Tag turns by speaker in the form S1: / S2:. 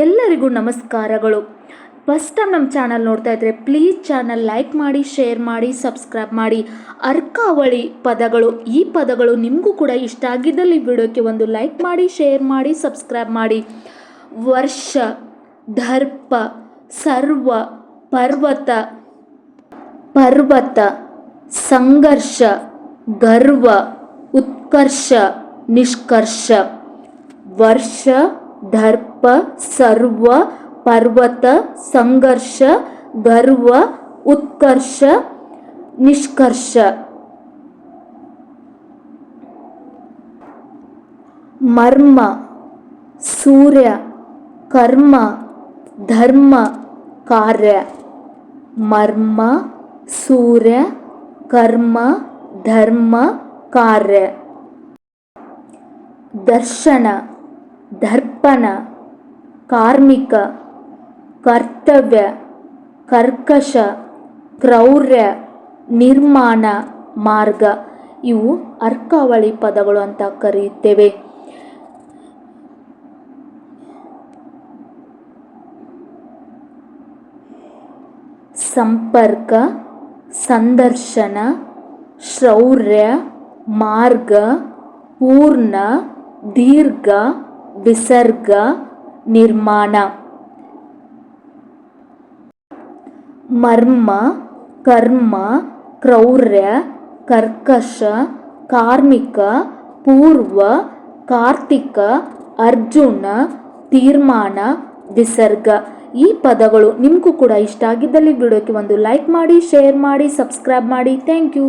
S1: ಎಲ್ಲರಿಗೂ ನಮಸ್ಕಾರಗಳು. First time ನಮ್ಮ ಚಾನಲ್ ನೋಡ್ತಾ ಇದ್ರೆ ಪ್ಲೀಸ್ ಚಾನಲ್ ಲೈಕ್ ಮಾಡಿ ಶೇರ್ ಮಾಡಿ ಸಬ್ಸ್ಕ್ರೈಬ್ ಮಾಡಿ. ಅರ್ಕಾವಳಿ ಪದಗಳು, ಈ ಪದಗಳು ನಿಮಗೂ ಕೂಡ ಇಷ್ಟ ಆಗಿದ್ದಲ್ಲಿ ವಿಡಿಯೋಕ್ಕೆ ಒಂದು ಲೈಕ್ ಮಾಡಿ ಶೇರ್ ಮಾಡಿ ಸಬ್ಸ್ಕ್ರೈಬ್ ಮಾಡಿ. ವರ್ಷ, ದರ್ಪ, ಸರ್ವ, ಪರ್ವತ ಪರ್ವತ, ಸಂಘರ್ಷ, ಗರ್ವ, ಉತ್ಕರ್ಷ, ನಿಷ್ಕರ್ಷ. ವರ್ಷ ದರ್ಪ ಸರ್ವ ಪರ್ವತ ಸಂಘರ್ಷ ಗರ್ವ ಉತ್ಕರ್ಷ ನಿಷ್ಕರ್ಷ ಮರ್ಮ ಸೂರ್ಯ ಕರ್ಮ ಧರ್ಮ ಕಾರ್ಯ ಮರ್ಮ ಸೂರ್ಯ ಕರ್ಮ ಧರ್ಮ ಕಾರ್ಯ ದರ್ಶನ ದರ್ಪಣ, ಕಾರ್ಮಿಕ, ಕರ್ತವ್ಯ, ಕರ್ಕಶ, ಕ್ರೌರ್ಯ, ನಿರ್ಮಾಣ, ಮಾರ್ಗ. ಇವು ಅರ್ಕಾವಳಿ ಪದಗಳು ಅಂತ ಕರೆಯುತ್ತೇವೆ. ಸಂಪರ್ಕ, ಸಂದರ್ಶನ, ಶೌರ್ಯ, ಮಾರ್ಗ, ಪೂರ್ಣ, ದೀರ್ಘ. ವಿಸರ್ಗ ನಿರ್ಮಾಣ. ಮರ್ಮ, ಕರ್ಮ, ಕ್ರೌರ್ಯ, ಕರ್ಕಶ, ಕಾರ್ಮಿಕ, ಪೂರ್ವ, ಕಾರ್ತಿಕ, ಅರ್ಜುನ, ತೀರ್ಮಾನ, ವಿಸರ್ಗ. ಈ ಪದಗಳು ನಿಮಗೂ ಕೂಡ ಇಷ್ಟ ಆಗಿದ್ದಲ್ಲಿ ವಿಡಿಯೋಕ್ಕೆ ಒಂದು ಲೈಕ್ ಮಾಡಿ ಶೇರ್ ಮಾಡಿ ಸಬ್ಸ್ಕ್ರೈಬ್ ಮಾಡಿ. Thank you